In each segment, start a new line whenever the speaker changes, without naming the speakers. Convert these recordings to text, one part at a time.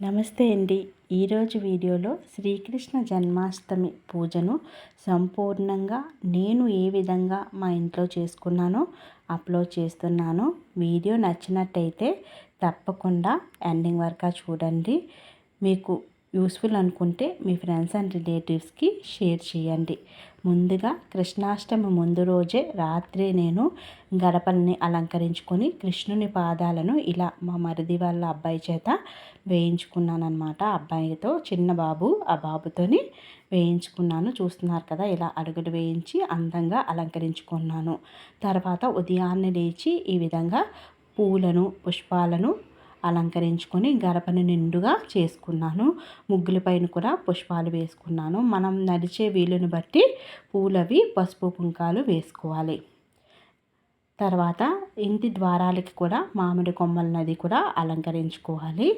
నమస్తే అండి. ఈరోజు వీడియోలో శ్రీకృష్ణ జన్మాష్టమి పూజను సంపూర్ణంగా నేను ఏ విధంగా మా ఇంట్లో చేసుకున్నానో అప్లోడ్ చేస్తున్నాను. వీడియో నచ్చినట్టయితే తప్పకుండా ఎండింగ్ వరకు చూడండి. మీకు యూస్ఫుల్ అనుకుంటే మీ ఫ్రెండ్స్ అండ్ రిలేటివ్స్కి షేర్ చేయండి. ముందుగా కృష్ణాష్టమి ముందు రోజే రాత్రి నేను గడపల్ని అలంకరించుకొని కృష్ణుని పాదాలను ఇలా మా మరిది వాళ్ళ అబ్బాయి చేత వేయించుకున్నాను అనమాట అబ్బాయితో చిన్న బాబు ఆ బాబుతోని వేయించుకున్నాను. చూస్తున్నారు కదా ఇలా అడుగులు వేయించి అందంగా అలంకరించుకున్నాను. తర్వాత ఉదయాన్నే లేచి ఈ విధంగా పూలను పుష్పాలను అలంకరించుకొని గడపని నిండుగా చేసుకున్నాను. ముగ్గుల పైన కూడా పుష్పాలు వేసుకున్నాను. మనం నడిచే వీలుని బట్టి పూలవి పసుపు కుంకాలు వేసుకోవాలి. తర్వాత ఇంటి ద్వారాలకి కూడా మామిడి కొమ్మల నది కూడా అలంకరించుకోవాలి.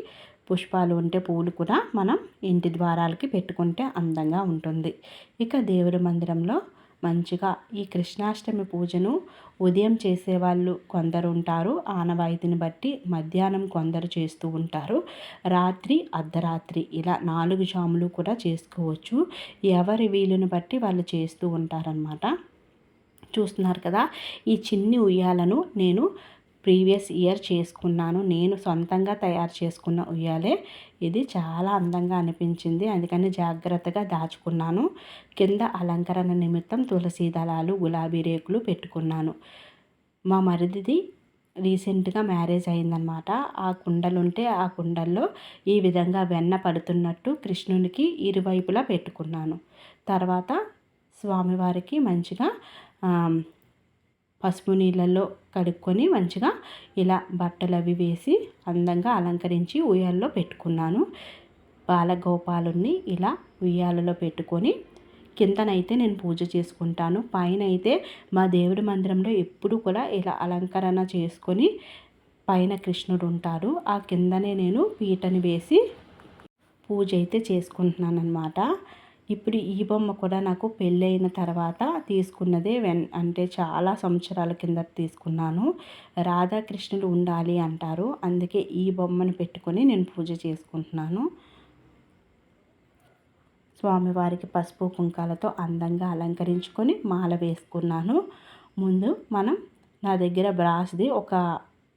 పుష్పాలు ఉంటే పూలు కూడా మనం ఇంటి ద్వారాలకి పెట్టుకుంటే అందంగా ఉంటుంది. ఇక దేవుడి మందిరంలో మంచిగా ఈ కృష్ణాష్టమి పూజను ఉదయం చేసేవాళ్ళు కొందరు ఉంటారు ఆనవాయితీని బట్టి మధ్యాహ్నం కొందరు చేస్తూ ఉంటారు. రాత్రి అర్ధరాత్రి ఇలా నాలుగు జాములు కూడా చేసుకోవచ్చు. ఎవరి వీలుని బట్టి వాళ్ళు చేస్తూ ఉంటారనమాట చూస్తున్నారు కదా ఈ చిన్ని ఉయ్యాలను నేను ప్రీవియస్ ఇయర్ చేసుకున్నాను. నేను సొంతంగా తయారు చేసుకున్న ఉయ్యాలే. ఇది చాలా అందంగా అనిపించింది. అందుకని జాగ్రత్తగా దాచుకున్నాను. కింద అలంకరణ నిమిత్తం తులసి దళాలు గులాబీ రేకులు పెట్టుకున్నాను. మా మరిదిది రీసెంట్గా మ్యారేజ్ అయిందనమాట ఆ కుండలు ఉంటే ఆ కుండల్లో ఈ విధంగా వెన్న పడుతున్నట్టు కృష్ణునికి ఇరువైపులా పెట్టుకున్నాను. తర్వాత స్వామివారికి మంచిగా పసుపు నీళ్ళల్లో కడుక్కొని మంచిగా ఇలా బట్టలు అవి వేసి అందంగా అలంకరించి ఉయ్యాలలో పెట్టుకున్నాను. బాలగోపాలుని ఇలా ఉయ్యాలలో పెట్టుకొని కిందనైతే నేను పూజ చేసుకుంటాను. పైన అయితే మా దేవుడి మందిరంలో ఎప్పుడు కూడా ఇలా అలంకరణ చేసుకొని పైన కృష్ణుడు ఉంటారు ఆ కిందనే నేను పీటని వేసి పూజ అయితే చేసుకుంటున్నాను అనమాట ఇప్పుడు ఈ బొమ్మ కూడా నాకు పెళ్ళైన తర్వాత తీసుకున్నదే వెన్ అంటే చాలా సంవత్సరాల కింద తీసుకున్నాను. రాధాకృష్ణులు ఉండాలి అంటారు. అందుకే ఈ బొమ్మను పెట్టుకొని నేను పూజ చేసుకుంటున్నాను. స్వామివారికి పసుపు కుంకాలతో అందంగా అలంకరించుకొని మాల వేసుకున్నాను. ముందు మనం నా దగ్గర బ్రాస్ది ఒక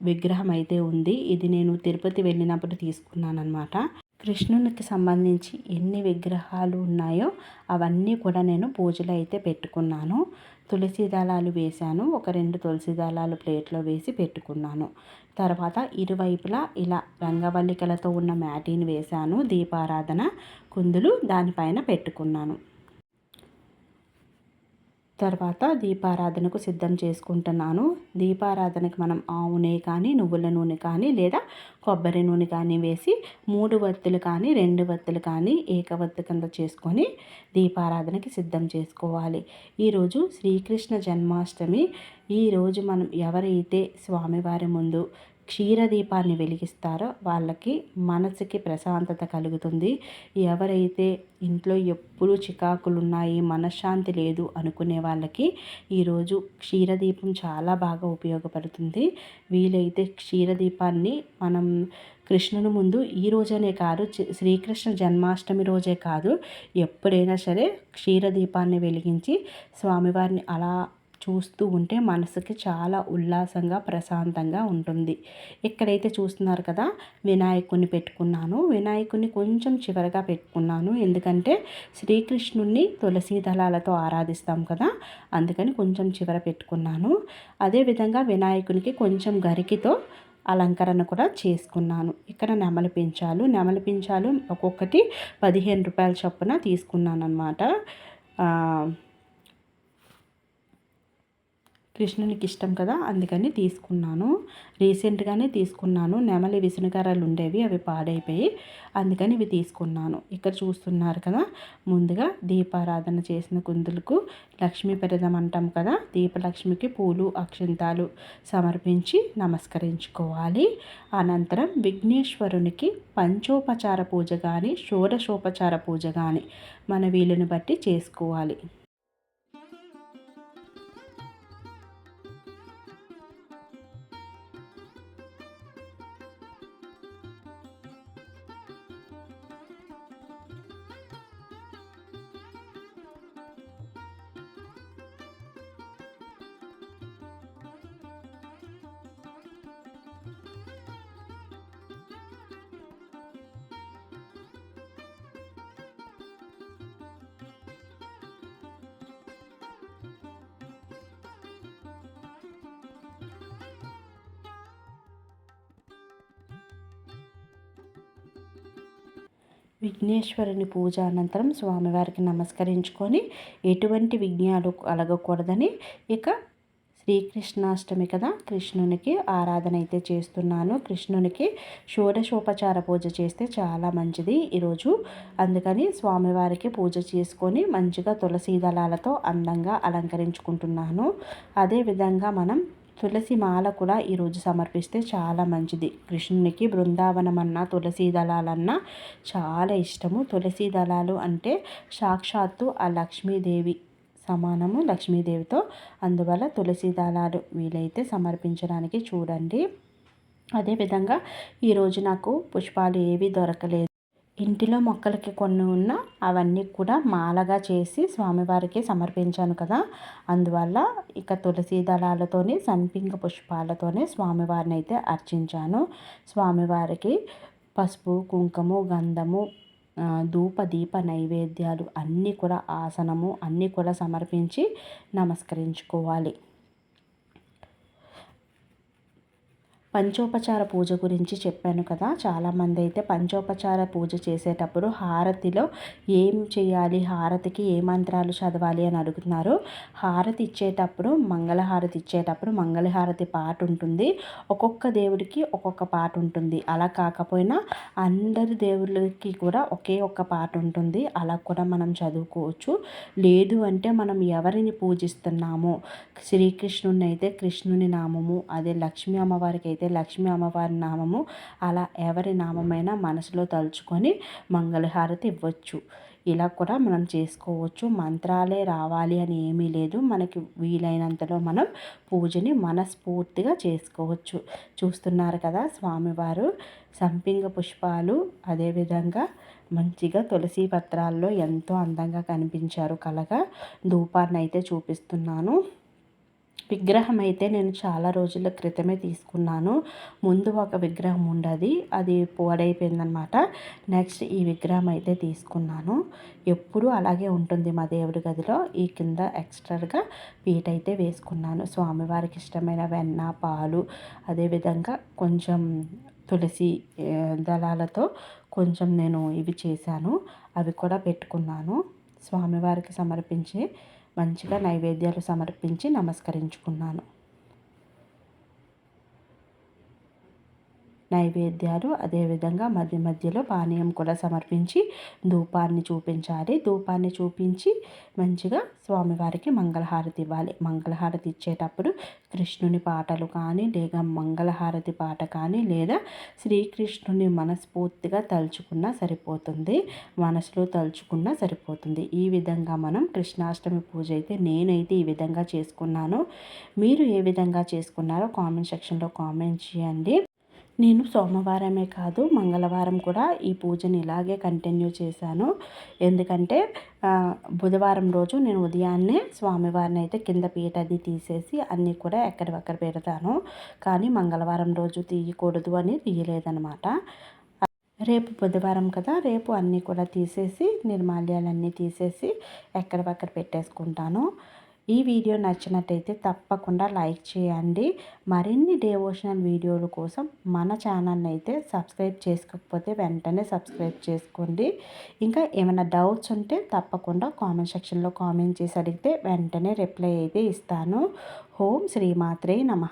విగ్రహం అయితే ఉంది. ఇది నేను తిరుపతి వెళ్ళినప్పుడు తీసుకున్నాను అనమాట కృష్ణునికి సంబంధించి ఎన్ని విగ్రహాలు ఉన్నాయో అవన్నీ కూడా నేను పూజలు అయితే పెట్టుకున్నాను. తులసి దళాలు వేశాను. ఒక రెండు తులసి దళాలు ప్లేట్లో వేసి పెట్టుకున్నాను. తర్వాత ఇరువైపులా ఇలా రంగవల్లికలతో ఉన్న మ్యాటీని వేశాను. దీపారాధన కుందులు దానిపైన పెట్టుకున్నాను. తర్వాత దీపారాధనకు సిద్ధం చేసుకుంటున్నాను. దీపారాధనకు మనం ఆవు కానీ నువ్వుల నూనె కానీ లేదా కొబ్బరి నూనె కానీ వేసి మూడు వత్తులు కానీ రెండు వత్తులు కానీ ఏకవత్తు కింద చేసుకొని దీపారాధనకి సిద్ధం చేసుకోవాలి. ఈరోజు శ్రీకృష్ణ జన్మాష్టమి. ఈరోజు మనం ఎవరైతే స్వామివారి ముందు క్షీరదీపాన్ని వెలిగిస్తారో వాళ్ళకి మనసుకి ప్రశాంతత కలుగుతుంది. ఎవరైతే ఇంట్లో ఎప్పుడు చికాకులు ఉన్నాయి మనశ్శాంతి లేదు అనుకునే వాళ్ళకి ఈరోజు క్షీరదీపం చాలా బాగా ఉపయోగపడుతుంది. వీలైతే క్షీరదీపాన్ని మనం కృష్ణుని ముందు ఈ రోజనే కాదు శ్రీకృష్ణ జన్మాష్టమి రోజే కాదు ఎప్పుడైనా సరే క్షీరదీపాన్ని వెలిగించి స్వామివారిని అలా చూస్తూ ఉంటే మనసుకి చాలా ఉల్లాసంగా ప్రశాంతంగా ఉంటుంది. ఇక్కడైతే చూస్తున్నారు కదా వినాయకుని పెట్టుకున్నాను. వినాయకుని కొంచెం చివరగా పెట్టుకున్నాను. ఎందుకంటే శ్రీకృష్ణుణ్ణి తులసి దళాలతో ఆరాధిస్తాం కదా అందుకని కొంచెం చివర పెట్టుకున్నాను. అదేవిధంగా వినాయకునికి కొంచెం గరికితో అలంకరణ కూడా చేసుకున్నాను. ఇక్కడ నెమలి పించాలు. నెమలి పించాలు ఒక్కొక్కటి పదిహేను రూపాయల చొప్పున తీసుకున్నాను అనమాట కృష్ణునికి ఇష్టం కదా అందుకని తీసుకున్నాను. రీసెంట్గానే తీసుకున్నాను. నెమలి విసునకర్రలు ఉండేవి అవి పాడైపోయి అందుకని ఇవి తీసుకున్నాను. ఇక్కడ చూస్తున్నారు కదా ముందుగా దీపారాధన చేసిన కుందులకు లక్ష్మీ పెరదం అంటాం కదా దీపలక్ష్మికి పూలు అక్షంతాలు సమర్పించి నమస్కరించుకోవాలి. అనంతరం విఘ్నేశ్వరునికి పంచోపచార పూజ కానీ షోడశోపచార పూజ కానీ మన వీలుని బట్టి చేసుకోవాలి. విఘ్నేశ్వరుని పూజ అనంతరం స్వామివారికి నమస్కరించుకొని ఎటువంటి విఘ్నాలు కలగకూడదని ఇక శ్రీకృష్ణాష్టమి కదా. కృష్ణునికి ఆరాధన అయితే చేస్తున్నాను. కృష్ణునికి షోడశోపచార పూజ చేస్తే చాలా మంచిది ఈరోజు. అందుకని స్వామివారికి పూజ చేసుకొని మంచిగా తులసీ దళాలతో అందంగా అలంకరించుకుంటున్నాను. అదేవిధంగా మనం తులసి మాల కూడా ఈరోజు సమర్పిస్తే చాలా మంచిది. కృష్ణునికి బృందావనం అన్న తులసి దళాలన్నా చాలా ఇష్టము. తులసి దళాలు అంటే సాక్షాత్తు ఆ లక్ష్మీదేవి సమానము లక్ష్మీదేవితో. అందువల్ల తులసి దళాలు వీలైతే సమర్పించడానికి చూడండి. అదేవిధంగా ఈరోజు నాకు పుష్పాలు ఏవి దొరకలేదు. ఇంటిలో మొక్కలకి కొన్ని ఉన్న అవన్నీ కూడా మాలగా చేసి స్వామివారికి సమర్పించాను కదా. అందువల్ల ఇక తులసి దళాలతోనే సంపింగ పుష్పాలతోనే స్వామివారిని అయితే అర్చించాను. స్వామివారికి పసుపు కుంకుమ గంధము ధూప దీప నైవేద్యాలు అన్నీ కూడా ఆసనము అన్నీ కూడా సమర్పించి నమస్కరించుకోవాలి. పంచోపచార పూజ గురించి చెప్పాను కదా. చాలామంది అయితే పంచోపచార పూజ చేసేటప్పుడు హారతిలో ఏం చేయాలి హారతికి ఏ మంత్రాలు చదవాలి అని అడుగుతున్నారు. హారతి ఇచ్చేటప్పుడు మంగళహారతి ఇచ్చేటప్పుడు మంగళహారతి పాట ఉంటుంది. ఒక్కొక్క దేవుడికి ఒక్కొక్క పాట ఉంటుంది. అలా కాకపోయినా అందరి దేవుళ్ళకి కూడా ఒకే ఒక్క పాట ఉంటుంది. అలా కూడా మనం చదువుకోవచ్చు. లేదు అంటే మనం ఎవరిని పూజిస్తున్నామో? శ్రీకృష్ణుని అయితే కృష్ణుని నామము అదే లక్ష్మీ అమ్మవారికి అయితే అయితే లక్ష్మీ అమ్మవారి నామము అలా ఎవరి నామమైనా మనసులో తలుచుకొని మంగళహారతి ఇవ్వచ్చు. ఇలా కూడా మనం చేసుకోవచ్చు. మంత్రాలే రావాలి అని ఏమీ లేదు. మనకి వీలైనంతలో మనం పూజని మనస్ఫూర్తిగా చేసుకోవచ్చు. చూస్తున్నారు కదా స్వామివారు సంపింగ పుష్పాలు అదేవిధంగా మంచిగా తులసి పత్రాల్లో ఎంతో అందంగా కనిపించారు. కలగా ధూపాన్ని అయితే చూపిస్తున్నాను. విగ్రహం అయితే నేను చాలా రోజుల క్రితమే తీసుకున్నాను. ముందు ఒక విగ్రహం ఉండదు. అది పోడైపోయిందనమాట నెక్స్ట్ ఈ విగ్రహం అయితే తీసుకున్నాను. ఎప్పుడు అలాగే ఉంటుంది మా దేవుడి గదిలో. ఈ కింద ఎక్స్ట్రాగా పీట అయితే వేసుకున్నాను. స్వామివారికి ఇష్టమైన వెన్న పాలు అదేవిధంగా కొంచెం తులసి దళాలతో కొంచెం నేను ఇవి చేశాను. అవి కూడా పెట్టుకున్నాను. స్వామివారికి సమర్పించి మంచిగా నైవేద్యాలు సమర్పించి నమస్కరించుకున్నాను. నైవేద్యాలు అదేవిధంగా మధ్య మధ్యలో పానీయం కూడా సమర్పించి ధూపాన్ని చూపించాలి. ధూపాన్ని చూపించి మంచిగా స్వామివారికి మంగళహారతి ఇవ్వాలి. మంగళహారతి ఇచ్చేటప్పుడు కృష్ణుని పాటలు కానీ లేదా మంగళహారతి పాట కానీ లేదా శ్రీకృష్ణుని మనస్ఫూర్తిగా తలుచుకున్నా సరిపోతుంది. మనసులో తలుచుకున్నా సరిపోతుంది. ఈ విధంగా మనం కృష్ణాష్టమి పూజ అయితే నేనైతే ఈ విధంగా చేసుకున్నాను. మీరు ఏ విధంగా చేసుకున్నారో కామెంట్ సెక్షన్లో కామెంట్ చేయండి. నేను సోమవారమే కాదు మంగళవారం కూడా ఈ పూజని ఇలాగే కంటిన్యూ చేశాను. ఎందుకంటే బుధవారం రోజు నేను ఉదయాన్నే స్వామివారిని అయితే కింద పీట అది తీసేసి అన్నీ కూడా ఎక్కడివక్కడ పెడతాను కానీ మంగళవారం రోజు తీయకూడదు అని తీయలేదనమాట రేపు బుధవారం కదా రేపు అన్నీ కూడా తీసేసి నిర్మాల్యాలన్నీ తీసేసి ఎక్కడివక్కడ పెట్టేసుకుంటాను ఈ వీడియో నచ్చినట్టయితే తప్పకుండా లైక్ చేయండి. మరిన్ని డివోషనల్ వీడియోల కోసం మన ఛానల్ని అయితే సబ్స్క్రైబ్ చేసుకోకపోతే వెంటనే సబ్స్క్రైబ్ చేసుకోండి. ఇంకా ఏమైనా డౌట్స్ ఉంటే తప్పకుండా కామెంట్ సెక్షన్లో కామెంట్ చేసి అడిగితే వెంటనే రిప్లై అయితే ఇస్తాను. హోం శ్రీమాత్రే నమ.